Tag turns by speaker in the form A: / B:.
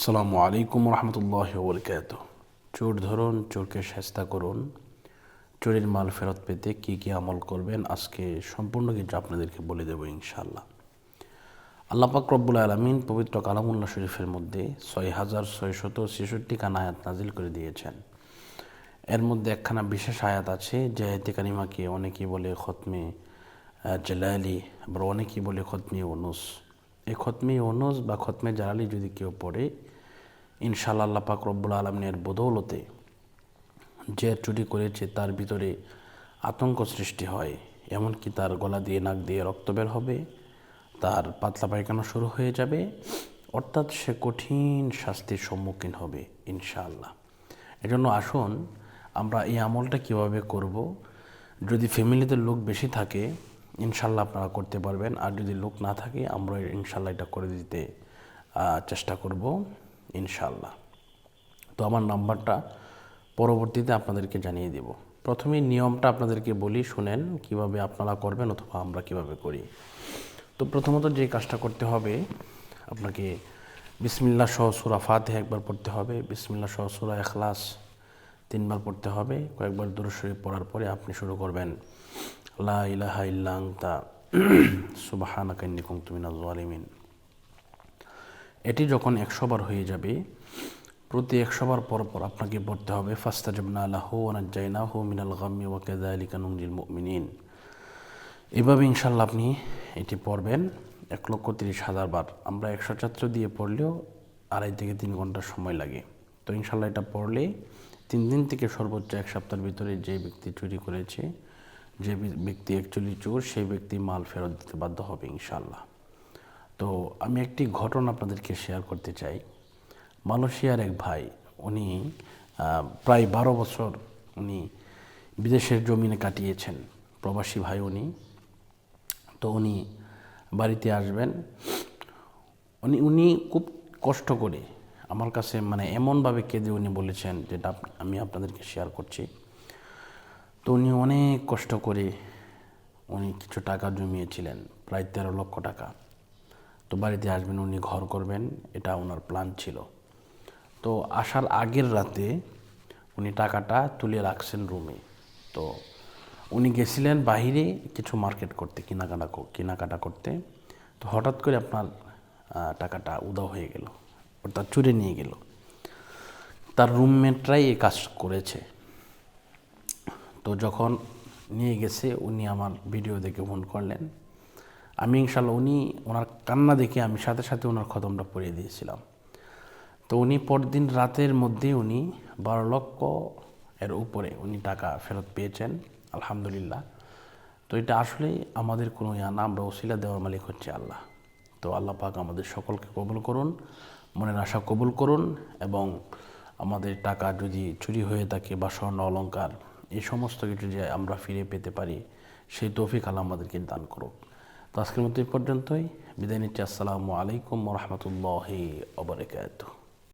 A: আসসালামু আলাইকুম রহমতুল্লাহ বরকাত চোর ধরুন, চোরকে চেষ্টা করুন। চোরের মাল ফেরত পেতে কি কি আমল করবেন, আজকে সম্পূর্ণ কিছু আপনাদেরকে বলে দেবো ইনশাল্লাহ আল্লাহ পাক রব্বুল আলমিন পবিত্র কালামুল্লাহ শরীফের মধ্যে ছয় হাজার ছয়শত ছেষট্টি খান আয়াত নাজিল করে দিয়েছেন। এর মধ্যে একখানা বিশেষ আয়াত আছে, যে আয়াতে কানিমাকে অনেকেই বলে খতমে জালালি, আবার অনেকেই বলে খতমে অনুস এই খতমে অনুস বা খতমে জালালি যদি কেউ পড়ে, ইনশাআল্লাহ আল্লাহ পাক রব্বুল আলমিনের বদৌলতে যে চুরি করেছে তার ভিতরে আতঙ্ক সৃষ্টি হয়, এমনকি তার গলা দিয়ে, নাক দিয়ে রক্ত বের হবে, তার পাতলা পায়খানা শুরু হয়ে যাবে, অর্থাৎ সে কঠিন শাস্তির সম্মুখীন হবে ইনশাআল্লাহ। এজন্য আসুন আমরা এই আমলটা কীভাবে করব? যদি ফ্যামিলিতে লোক বেশি থাকে ইনশাল্লাহ আপনারা করতে পারবেন। আর যদি লোক না থাকে, আমরা ইনশাল্লাহ এটা করে দিতে চেষ্টা করব, ইনশাল্লাহ। তো আমার নাম্বারটা পরবর্তীতে আপনাদেরকে জানিয়ে দেব। প্রথমে নিয়মটা আপনাদেরকে বলি, শুনেন কীভাবে আপনারা করবেন অথবা আমরা কীভাবে করি। তো প্রথমত যে কাজটা করতে হবে, আপনাকে বিসমিল্লা সহ সুরা ফাতে একবার পড়তে হবে বিসমিল্লা সহ সুরা এখলাস তিনবার পড়তে হবে, কয়েকবার দূর শরীফ পড়ার পরে আপনি শুরু করবেন। লা ইলাহা ইল্লা আনতা সুবহানাকা ইন্নী কুনতু মিনাজ জালিমিন এটি যখন একশো বার হয়ে যাবে, প্রতি একশো বার পর পর আপনাকে পড়তে হবে ফাস্তা জবনা আল্লাহ ওনাজ্জাইনা হু মিনাল গাম্মি ওয়াকেদা আলী কানুজিল মিনীন এভাবে ইনশাল্লাহ আপনি এটি পড়বেন এক লক্ষ তিরিশ হাজার বার। আমরা একশো ছাত্র দিয়ে পড়লেও আড়াই থেকে তিন ঘণ্টা সময় লাগে। তো ইনশাল্লাহ এটা পড়লে তিন দিন থেকে সর্বোচ্চ এক সপ্তাহের ভিতরে যে ব্যক্তি চুরি করেছে যে ব্যক্তি অ্যাকচুয়ালি চোর, সেই ব্যক্তি মাল ফেরত দিতে বাধ্য হবে ইনশাল্লাহ তো আমি একটি ঘটনা আপনাদেরকে শেয়ার করতে চাই। মালয়েশিয়ার এক ভাই, উনি প্রায় বারো বছর উনি বিদেশের জমিনে কাটিয়েছেন। প্রবাসী ভাই উনি। তো উনি বাড়িতে আসবেন। উনি উনি খুব কষ্ট করে, আমার কাছে মানে এমনভাবে কেঁদে উনি বলেছেন, যেটা আমি আপনাদেরকে শেয়ার করছি। উনি অনেক কষ্ট করে উনি কিছু টাকা জমিয়েছিলেন, প্রায় তেরো লক্ষ টাকা। তো বাড়িতে আসবেন, উনি ঘর করবেন, এটা ওনার প্ল্যান ছিল। তো আসার আগের রাতে উনি টাকাটা তুলে রাখছেন রুমে তো উনি গেছিলেন বাইরে কিছু মার্কেট করতে, কেনাকাটা কেনাকাটা করতে। তো হঠাৎ করে আপনার টাকাটা উদাও হয়ে গেল, অর্থাৎ চুরে নিয়ে গেল। তার রুমমেটরাই এই কাজ করেছে। তো যখন নিয়ে গেছে, উনি আমার ভিডিও দেখে ফোন করলেন। আমি ইনশাল্লাহ উনি, ওনার কান্না দেখে আমি সাথে সাথে ওনার খতমটা পড়িয়ে দিয়েছিলাম। তো উনি পরদিন রাতের মধ্যে উনি বারো লক্ষ এর উপরে উনি টাকা ফেরত পেয়েছেন, আলহামদুলিল্লাহ। তো এটা আসলেই আমাদের কোনো ইয়া না, আমরা ওসিলা দেওয়ার মালিক হচ্ছে আল্লাহ। তো আল্লাহ পাক আমাদের সকলকে কবুল করুন, মনের আশা কবুল করুন এবং আমাদের টাকা যদি চুরি হয়ে থাকে বা স্বর্ণ অলংকার এই সমস্ত কিছু যে আমরা ফিরে পেতে পারি, সেই তৌফিক আল্লাহ আমাদেরকে দান করুক। তো আজকের মতো এই পর্যন্তই। বিদায় নিচ্ছি। আসসালামু আলাইকুম রহমতুল্লাহ অবরাকাতুহ